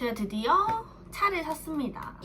제가 드디어 차를 샀습니다.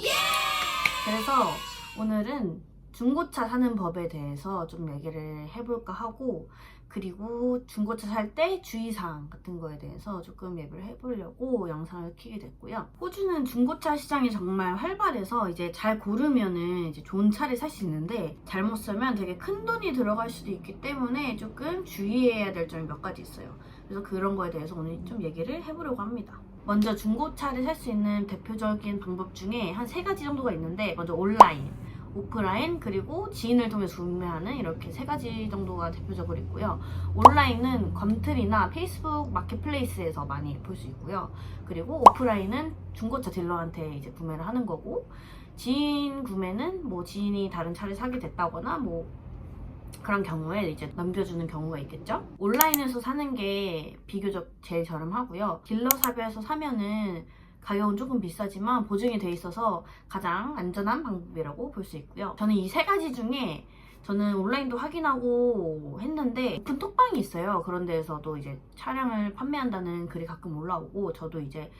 그래서 오늘은 중고차 사는 법에 대해서 좀 얘기를 해볼까 하고 그리고 중고차 살 때 주의사항 같은 거에 대해서 조금 얘기를 해보려고 영상을 켜게 됐고요. 호주는 중고차 시장이 정말 활발해서 이제 잘 고르면은 이제 좋은 차를 살 수 있는데 잘못 사면 되게 큰 돈이 들어갈 수도 있기 때문에 조금 주의해야 될 점이 몇 가지 있어요. 그래서 그런 거에 대해서 오늘 좀 얘기를 해보려고 합니다. 먼저 중고차를 살 수 있는 대표적인 방법 중에 한 세 가지 정도가 있는데 먼저 온라인, 오프라인 그리고 지인을 통해 구매하는 이렇게 세 가지 정도가 대표적으로 있고요. 온라인은 검틀이나 페이스북 마켓플레이스에서 많이 볼 수 있고요. 그리고 오프라인은 중고차 딜러한테 이제 구매를 하는 거고 지인 구매는 뭐 지인이 다른 차를 사게 됐다거나 뭐 그런 경우에 이제 넘겨주는 경우가 있겠죠. 온라인에서 사는 게 비교적 제일 저렴하고요. 딜러샵에서 사면은 가격은 조금 비싸지만 보증이 돼 있어서 가장 안전한 방법이라고 볼 수 있고요. 저는 이 세 가지 중에 저는 온라인도 확인하고 했는데 오픈 톡방이 있어요. 그런 데에서도 이제 차량을 판매한다는 글이 가끔 올라오고 저도 이제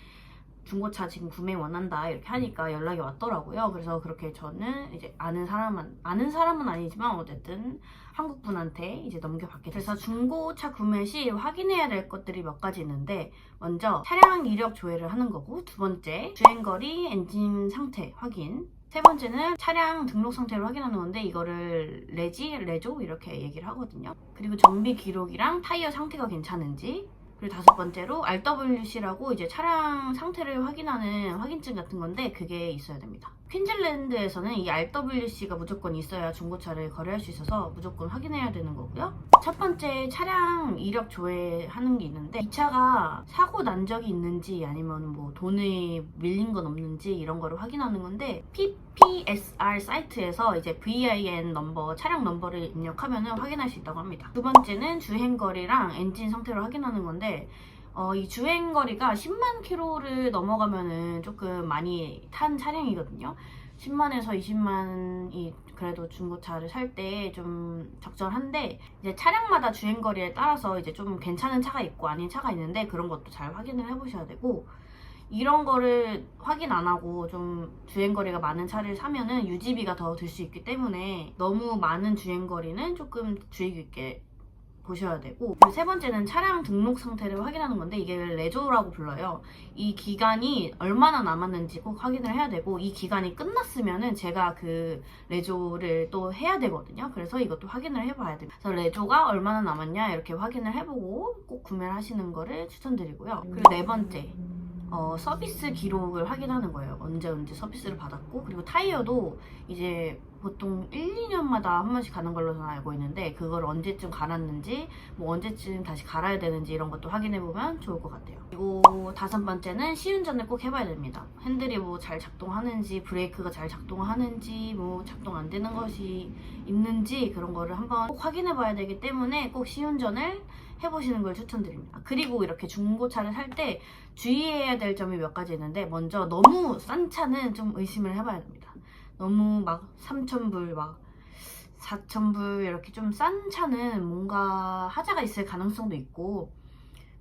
중고차 지금 구매 원한다 이렇게 하니까 연락이 왔더라고요. 그래서 그렇게 저는 이제 아는 사람은 아는 사람은 아니지만 어쨌든 한국 분한테 이제 넘겨받게 돼서 중고차 구매 시 확인해야 될 것들이 몇 가지 있는데 먼저 차량 이력 조회를 하는 거고 두 번째 주행 거리 엔진 상태 확인 세 번째는 차량 등록 상태를 확인하는 건데 이거를 레지, 레조 이렇게 얘기를 하거든요. 그리고 정비 기록이랑 타이어 상태가 괜찮은지 그리고 다섯 번째로 RWC라고 이제 차량 상태를 확인하는 확인증 같은 건데 그게 있어야 됩니다. 퀸즐랜드에서는 이 RWC가 무조건 있어야 중고차를 거래할 수 있어서 무조건 확인해야 되는 거고요. 첫 번째 차량 이력 조회하는 게 있는데 이 차가 사고 난 적이 있는지 아니면 뭐 돈을 밀린 건 없는지 이런 거를 확인하는 건데 PPSR 사이트에서 이제 VIN 넘버 차량 넘버를 입력하면 확인할 수 있다고 합니다. 두 번째는 주행 거리랑 엔진 상태를 확인하는 건데 어, 이 주행 거리가 10만 킬로를 넘어가면은 조금 많이 탄 차량이거든요. 10만에서 20만이 그래도 중고차를 살 때 좀 적절한데 이제 차량마다 주행 거리에 따라서 이제 좀 괜찮은 차가 있고 아닌 차가 있는데 그런 것도 잘 확인을 해보셔야 되고 이런 거를 확인 안 하고 좀 주행거리가 많은 차를 사면은 유지비가 더 들 수 있기 때문에 너무 많은 주행거리는 조금 주의 깊게 보셔야 되고 세 번째는 차량 등록 상태를 확인하는 건데 이게 레조라고 불러요. 이 기간이 얼마나 남았는지 꼭 확인을 해야 되고 이 기간이 끝났으면은 제가 그 레조를 또 해야 되거든요. 그래서 이것도 확인을 해봐야 돼요. 그래서 레조가 얼마나 남았냐 이렇게 확인을 해보고 꼭 구매를 하시는 거를 추천드리고요. 그리고 네 번째 어, 서비스 기록을 확인하는 거예요. 언제 언제 서비스를 받았고 그리고 타이어도 이제 보통 1, 2년마다 한 번씩 가는 걸로 저는 알고 있는데 그걸 언제쯤 갈았는지 뭐 언제쯤 다시 갈아야 되는지 이런 것도 확인해 보면 좋을 것 같아요. 그리고 다섯 번째는 시운전을 꼭 해봐야 됩니다. 핸들이 뭐 잘 작동하는지 브레이크가 잘 작동하는지 뭐 작동 안 되는 것이 있는지 그런 거를 한번 꼭 확인해 봐야 되기 때문에 꼭 시운전을 해보시는 걸 추천드립니다. 그리고 이렇게 중고차를 살 때 주의해야 될 점이 몇 가지 있는데 먼저 너무 싼 차는 좀 의심을 해봐야 됩니다. 너무 막 3,000불 막 4,000불 이렇게 좀 싼 차는 뭔가 하자가 있을 가능성도 있고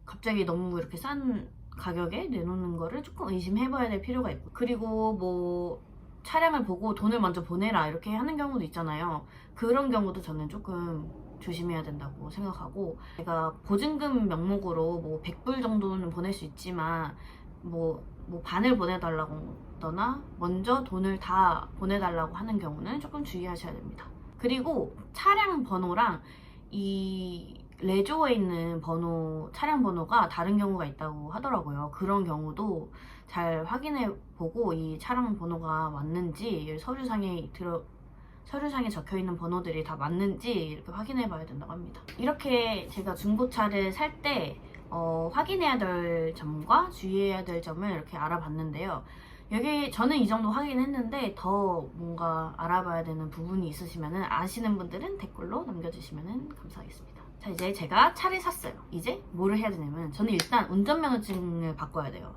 갑자기 너무 이렇게 싼 가격에 내놓는 거를 조금 의심해봐야 될 필요가 있고 그리고 뭐 차량을 보고 돈을 먼저 보내라 이렇게 하는 경우도 있잖아요. 그런 경우도 저는 조금 조심해야 된다고 생각하고 제가 보증금 명목으로 뭐 100불 정도는 보낼 수 있지만 뭐, 뭐 반을 보내달라고 하거나 먼저 돈을 다 보내달라고 하는 경우는 조금 주의하셔야 됩니다. 그리고 차량 번호랑 이 레조에 있는 번호, 차량 번호가 다른 경우가 있다고 하더라고요. 그런 경우도 잘 확인해 보고 이 차량 번호가 맞는지 서류상에 들어 서류상에 적혀 있는 번호들이 다 맞는지 이렇게 확인해 봐야 된다고 합니다. 이렇게 제가 중고차를 살때 어, 확인해야 될 점과 주의해야 될 점을 이렇게 알아봤는데요. 여기 저는 이 정도 확인했는데 더 뭔가 알아봐야 되는 부분이 있으시면 아시는 분들은 댓글로 남겨주시면 감사하겠습니다. 자 이제 제가 차를 샀어요. 이제 뭐를 해야 되냐면 저는 일단 운전면허증을 바꿔야 돼요.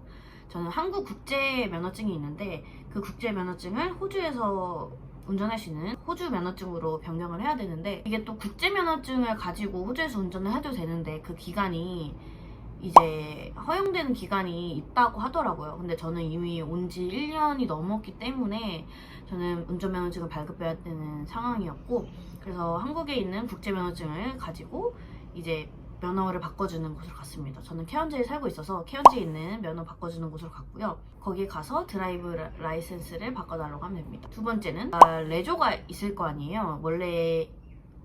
저는 한국 국제 면허증이 있는데 그 국제 면허증을 호주에서 운전할 수 있는 호주 면허증으로 변경을 해야 되는데 이게 또 국제 면허증을 가지고 호주에서 운전을 해도 되는데 그 기간이 이제 허용되는 기간이 있다고 하더라고요. 근데 저는 이미 온 지 1년이 넘었기 때문에 저는 운전면허증을 발급해야 되는 상황이었고 그래서 한국에 있는 국제면허증을 가지고 이제 면허를 바꿔주는 곳으로 갔습니다. 저는 케언즈에 살고 있어서 케언즈에 있는 면허 바꿔주는 곳으로 갔고요. 거기 가서 드라이브 라- 라이센스를 바꿔달라고 하면 됩니다. 두 번째는 아, 레조가 있을 거 아니에요. 원래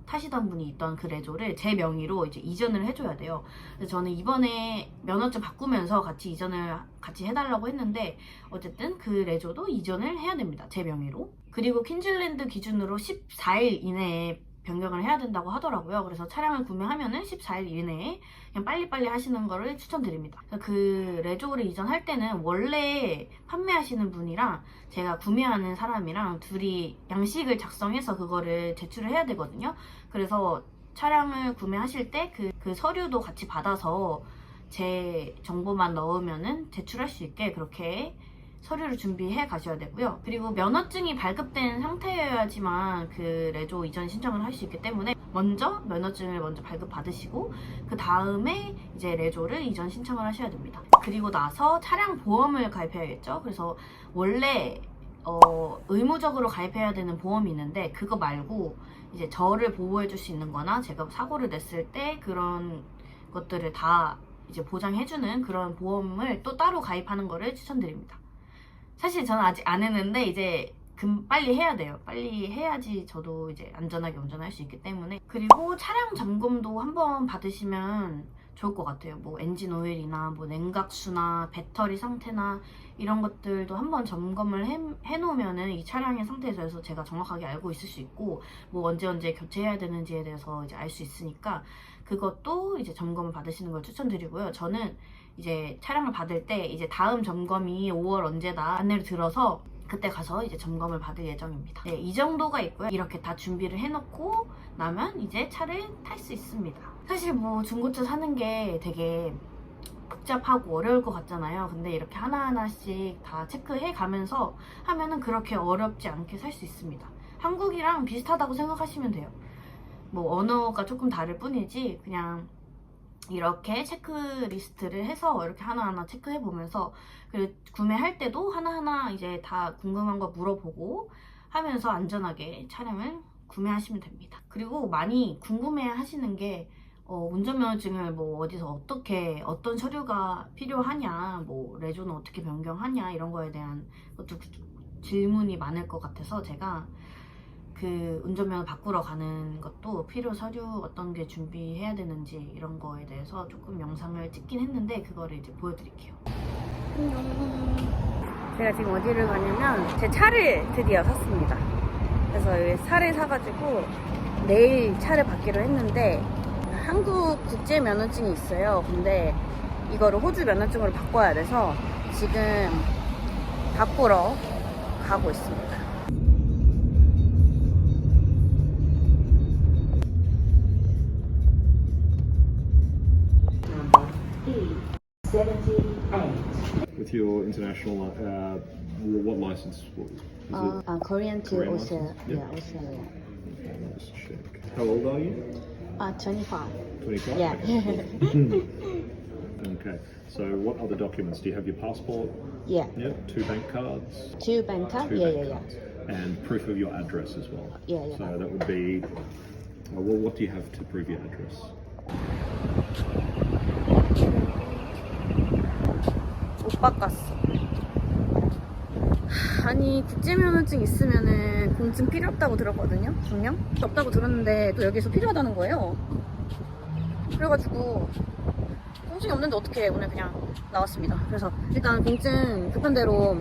타시던 분이 있던 그 레조를 제 명의로 이제 이전을 해줘야 돼요. 그래서 저는 이번에 면허증 바꾸면서 같이 이전을 같이 해달라고 했는데 어쨌든 그 레조도 이전을 해야 됩니다. 제 명의로. 그리고 퀸즐랜드 기준으로 14일 이내에 변경을 해야 된다고 하더라고요. 그래서 차량을 구매하면은 14일 이내에 그냥 빨리빨리 하시는 거를 추천드립니다. 그 레조를 이전할 때는 원래 판매하시는 분이랑 제가 구매하는 사람이랑 둘이 양식을 작성해서 그거를 제출을 해야 되거든요. 그래서 차량을 구매하실 때그 그 서류도 같이 받아서 제 정보만 넣으면은 제출할 수 있게 그렇게 서류를 준비해 가셔야 되고요. 그리고 면허증이 발급된 상태여야지만 그 레조 이전 신청을 할 수 있기 때문에 먼저 면허증을 먼저 발급 받으시고 그 다음에 이제 레조를 이전 신청을 하셔야 됩니다. 그리고 나서 차량 보험을 가입해야겠죠. 그래서 원래 어, 의무적으로 가입해야 되는 보험이 있는데 그거 말고 이제 저를 보호해 줄 수 있는 거나 제가 사고를 냈을 때 그런 것들을 다 이제 보장해주는 그런 보험을 또 따로 가입하는 거를 추천드립니다. 사실 저는 아직 안 했는데 이제 금 빨리 해야 돼요. 빨리 해야지 저도 이제 안전하게 운전할 수 있기 때문에 그리고 차량 점검도 한번 받으시면 좋을 것 같아요. 뭐 엔진 오일이나 뭐 냉각수나 배터리 상태나 이런 것들도 한번 점검을 해, 해놓으면은 이 차량의 상태에 대해서 제가 정확하게 알고 있을 수 있고 뭐 언제 언제 교체해야 되는지에 대해서 이제 알 수 있으니까 그것도 이제 점검을 받으시는 걸 추천드리고요. 저는 이제 차량을 받을 때 이제 다음 점검이 5월 언제다 안내를 들어서 그때 가서 이제 점검을 받을 예정입니다. 네, 이 정도가 있고요. 이렇게 다 준비를 해놓고 나면 이제 차를 탈 수 있습니다. 사실 뭐 중고차 사는 게 되게 복잡하고 어려울 것 같잖아요. 근데 이렇게 하나하나씩 다 체크해 가면서 하면은 그렇게 어렵지 않게 살 수 있습니다. 한국이랑 비슷하다고 생각하시면 돼요. 뭐 언어가 조금 다를 뿐이지 그냥 이렇게 체크리스트를 해서 이렇게 하나하나 체크해 보면서 그리고 구매할 때도 하나하나 이제 다 궁금한 거 물어보고 하면서 안전하게 차량을 구매하시면 됩니다. 그리고 많이 궁금해 하시는 게 어, 운전면허증을 뭐 어디서 어떻게 어떤 서류가 필요하냐 뭐 레조는 어떻게 변경하냐 이런 거에 대한 것도 질문이 많을 것 같아서 제가 그 운전면허 바꾸러 가는 것도 필요 서류 어떤 게 준비해야 되는지 이런 거에 대해서 조금 영상을 찍긴 했는데 그거를 이제 보여드릴게요. 제가 지금 어디를 가냐면 제 차를 드디어 샀습니다. 그래서 차를 사가지고 내일 차를 받기로 했는데 한국 국제 면허증이 있어요. 근데 이거를 호주 면허증으로 바꿔야 돼서 지금 바꾸러 가고 있습니다. With your international, uh, what license? What, is Uh, it? uh, Korean to Korean Australia. license? Yeah, Yeah. Australia. Let's check. How old are you? Uh, 25. 25? Yeah. Okay. okay. So, what other documents? Do you have your passport? Yeah. Yeah. Two bank cards? Two bank card? Two Yeah, bank yeah, yeah. cards. And proof of your address as well. Yeah, yeah. So, that would be. uh, Well, what do you have to prove your address? 못 바꿨어. 아니 국제면허증 있으면은 공증 필요 없다고 들었거든요. 분명 없다고 들었는데 또 여기서 필요하다는 거예요. 그래가지고 공증이 없는데 어떻게 오늘 그냥 나왔습니다. 그래서 일단 공증 급한 대로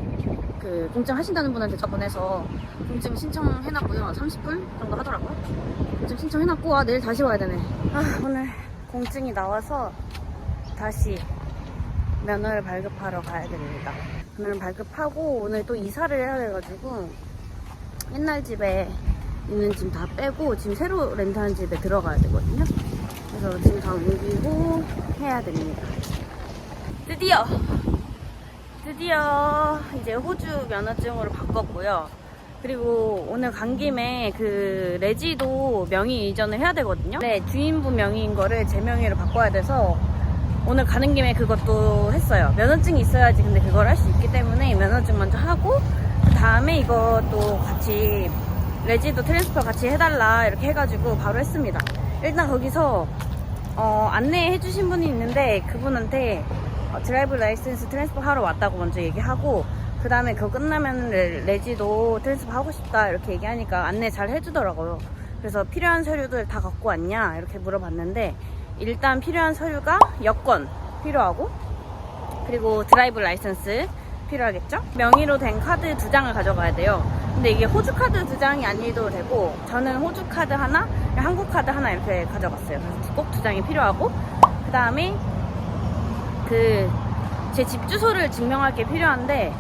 그 공증 하신다는 분한테 저 보내서 공증 신청해놨고요. 30분 정도 하더라고요. 공증 신청해놨고 아 내일 다시 와야 되네. 아 오늘 공증이 나와서 다시 면허를 발급하러 가야 됩니다. 면허를 발급하고 오늘 또 이사를 해야 돼가지고 옛날 집에 있는 짐 다 빼고 지금 새로 렌트한 집에 들어가야 되거든요. 그래서 짐 다 옮기고 해야 됩니다. 드디어 드디어 이제 호주 면허증으로 바꿨고요. 그리고 오늘 간 김에 그 레지도 명의 이전을 해야 되거든요. 네, 주인분 명의인 거를 제 명의로 바꿔야 돼서 오늘 가는 김에 그것도 했어요. 면허증이 있어야지 근데 그걸 할 수 있기 때문에 면허증 먼저 하고 그 다음에 이것도 같이 레지도 트랜스퍼 같이 해달라 이렇게 해가지고 바로 했습니다. 일단 거기서 어, 안내해 주신 분이 있는데 그분한테 어, 드라이브 라이센스 트랜스퍼 하러 왔다고 먼저 얘기하고 그 다음에 그거 끝나면 레, 레지도 트랜스퍼 하고 싶다 이렇게 얘기하니까 안내 잘 해주더라고요. 그래서 필요한 서류들 다 갖고 왔냐 이렇게 물어봤는데 일단 필요한 서류가 여권 필요하고 그리고 드라이브 라이센스 필요하겠죠? 명의로 된 카드 두 장을 가져가야 돼요. 근데 이게 호주 카드 두 장이 아니도 되고 저는 호주 카드 하나, 한국 카드 하나 이렇게 가져갔어요. 그래서 꼭 두 장이 필요하고 그 다음에 그 제 집 주소를 증명할 게 필요한데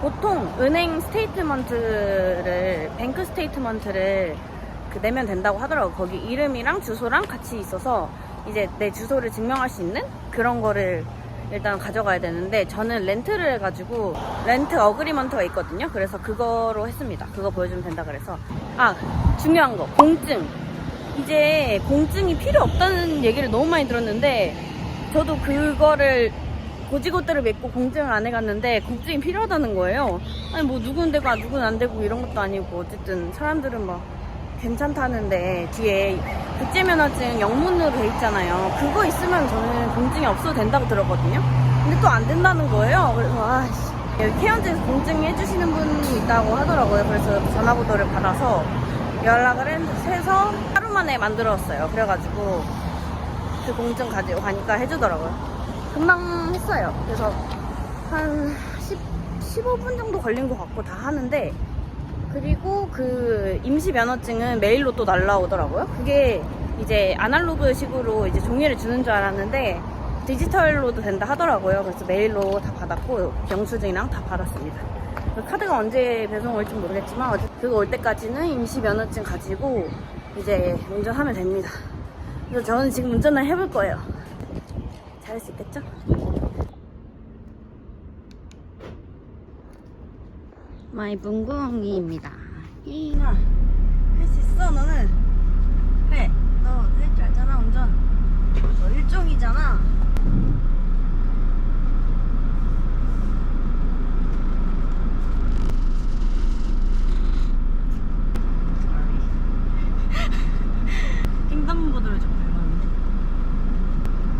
보통 은행 스테이트먼트를 뱅크 스테이트먼트를 그 내면 된다고 하더라고. 거기 이름이랑 주소랑 같이 있어서 이제 내 주소를 증명할 수 있는 그런 거를 일단 가져가야 되는데 저는 렌트를 해가지고 렌트 어그리먼트가 있거든요. 그래서 그거로 했습니다. 그거 보여주면 된다 그래서 아 중요한 거 공증 이제 공증이 필요 없다는 얘기를 너무 많이 들었는데 저도 그거를 고지고대로 맺고 공증을 안 해갔는데 공증이 필요하다는 거예요. 아니 뭐 누군 되고 아, 누군 안 되고 이런 것도 아니고 어쨌든 사람들은 막 괜찮다는데 뒤에 국제면허증 영문으로 돼 있잖아요. 그거 있으면 저는 공증이 없어도 된다고 들었거든요. 근데 또 안 된다는 거예요. 그래서 아씨 케언즈에서 공증 해주시는 분이 있다고 하더라고요. 그래서 전화번호를 받아서 연락을 했- 해서 하루 만에 만들었어요. 그래가지고 그 공증 가지고 가니까 해주더라고요. 금방 했어요. 그래서 한 10, 15분 정도 걸린 것 같고 다 하는데 그리고 그 임시 면허증은 메일로 또 날라오더라고요. 그게 이제 아날로그 식으로 이제 종이를 주는 줄 알았는데 디지털로도 된다 하더라고요. 그래서 메일로 다 받았고 영수증이랑 다 받았습니다. 그 카드가 언제 배송 올지 모르겠지만 어쨌든 그거 올 때까지는 임시 면허증 가지고 이제 운전하면 됩니다. 그래서 저는 지금 운전을 해볼 거예요. 잘할 수 있겠죠? 마이 붕붕이입니다. 이나 할 수 있어 너는 해. 너 할 줄 알잖아 운전. 너 일종이잖아. 횡단보도를 좀 밟았는데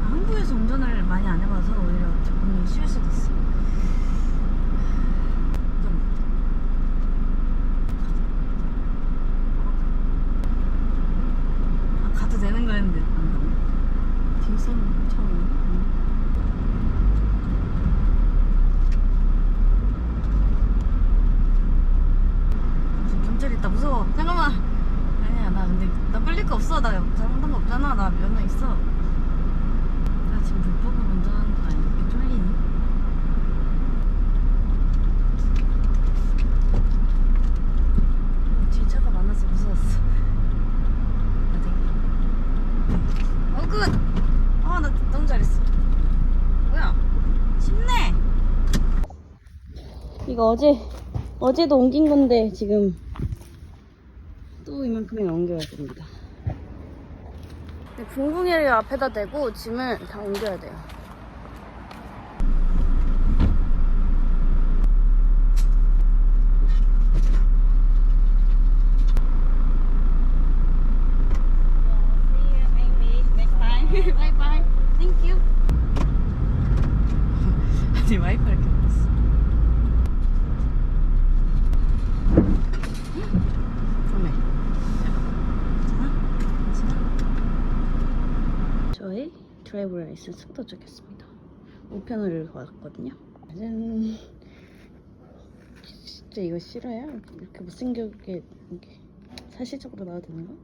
아, 한국에서 운전을 많이 안 해봐서 오히려 조금 쉬울 수도 있어. 좀 아, 가도 되는 거였는데 안 가네. 뒷선 처음. 무슨 경찰 있다 무서워. 잠깐만. 아니야 나 근데 나 끌릴 거 없어. 나 잘못한 거 없잖아. 나 면허 있어. 나 지금 불법으로 운전하는 거 아니야? 이렇게 쫄리니? 어, 뒤에 차가 많아서 무서웠어. 어디? 어, 굿! 아, 나 너무 잘했어. 뭐야? 쉽네! 이거 어제, 어제도 옮긴 건데, 지금 또 이만큼이나 옮겨야 됩니다. 붕붕이를 앞에다 대고 짐을 다 옮겨야 돼요. 아니 와이파이를 켰어. 어메. 저의 드라이브 라이센스 도착했습니다. 우편을 받았거든요. 짠. 진짜 이거 싫어요? 이렇게 못생기게 이렇게 사실적으로 나와도 되는 거?